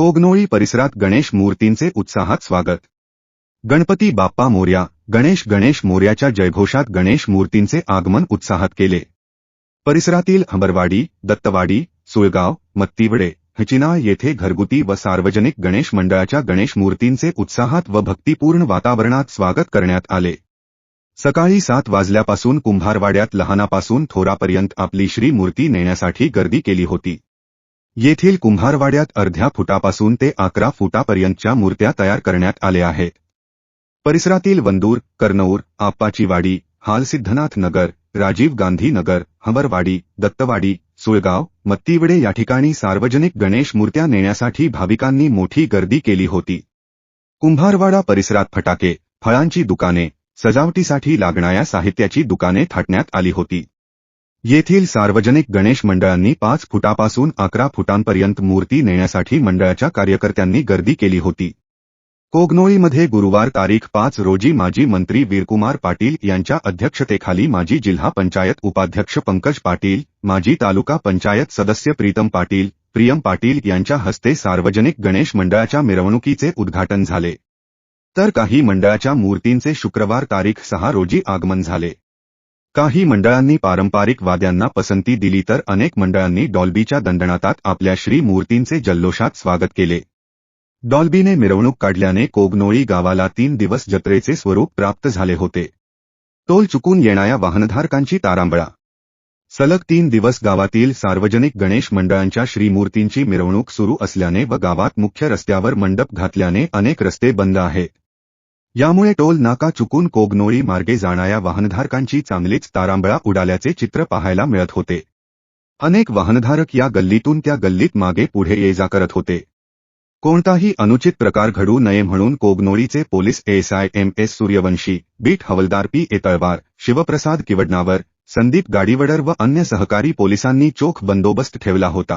कोगनोळी परिसरात गणेश मूर्तींचे उत्साहात स्वागत. गणपती बाप्पा मोर्या गणेश गणेश मोर्याच्या जयघोषात गणेश मूर्तींचे आगमन उत्साहात केले. परिसरातील हंबरवाडी दत्तवाडी सुळगाव मत्तीवडे हचिना येथे घरगुती व सार्वजनिक गणेश मंडळाच्या गणेश मूर्तींचे उत्साहात व भक्तिपूर्ण वातावरणात स्वागत करण्यात आले. सकाळी सात वाजल्यापासून कुंभारवाड्यात लहानापासून थोरापर्यंत आपली श्री मूर्ती नेण्यासाठी गर्दी केली होती. येथील कुंभारवाड्यात अर्ध्या फुटापासून ते अकरा फुटापर्यंतच्या मूर्त्या तयार करण्यात आल्या आहेत. परिसरातील वंदूर कर्नौर आप्पाचीवाडी हालसिद्धनाथ नगर राजीव गांधी नगर हंबरवाडी दत्तवाडी सुळगाव मत्तीवडे या ठिकाणी सार्वजनिक गणेश मूर्त्या नेण्यासाठी भाविकांनी मोठी गर्दी केली होती. कुंभारवाडा परिसरात फटाके फळांची दुकाने सजावटीसाठी लागणाऱ्या साहित्याची दुकाने थाटण्यात आली होती. येथील सार्वजनिक गणेश मंडळांनी पाच फुटापासून अकरा फुटांपर्यंत मूर्ती नेण्यासाठी मंडळाच्या कार्यकर्त्यांनी गर्दी केली होती. कोगनोळीमध्ये गुरुवार तारीख पाच रोजी माजी मंत्री वीरकुमार पाटील यांच्या अध्यक्षतेखाली माजी जिल्हा पंचायत उपाध्यक्ष पंकज पाटील माजी तालुका पंचायत सदस्य प्रीतम पाटील प्रियम पाटील यांच्या हस्ते सार्वजनिक गणेश मंडळाच्या मिरवणुकीचे उद्घाटन झाले. तर काही मंडळाच्या मूर्तींचे शुक्रवार तारीख सहा रोजी आगमन झाले. काही मंडळांनी पारंपरिक वाद्यांना पसंती दिली तर अनेक मंडळांनी डॉल्बीच्या दंडणातात आपल्या श्री मूर्तींचे जल्लोषात स्वागत केले. डॉल्बीने मिरवणूक काढल्याने कोगनोळी गावाला तीन दिवस जत्रेचे स्वरूप प्राप्त झाले होते. टोल चुकून येणाऱ्या वाहनधारकांची तारांबळा. सलग तीन दिवस गावातील सार्वजनिक गणेश मंडळांच्या श्रीमूर्तींची मिरवणूक सुरू असल्याने व गावात मुख्य रस्त्यावर मंडप घातल्याने अनेक रस्ते बंद आहेत यामुळे टोल नाका चुकून कोगनोळी मार्गे जाणाऱ्या वाहनधारकांची चांगलीच तारांबळा उडाल्याचे चित्र पाहायला मिळत होते. अनेक वाहनधारक या गल्लीतून त्या गल्लीत मागे पुढे ये जा करत होते. कोणताही अनुचित प्रकार घडू नये म्हणून कोगनोळीचे police ASI M S Suryavanshi beat havildar P A Talwar Shivprasad Kivadnavar Sandeep Gadivadar व अन्य सहकारी पोलिसांनी चोख बंदोबस्त ठेवला होता.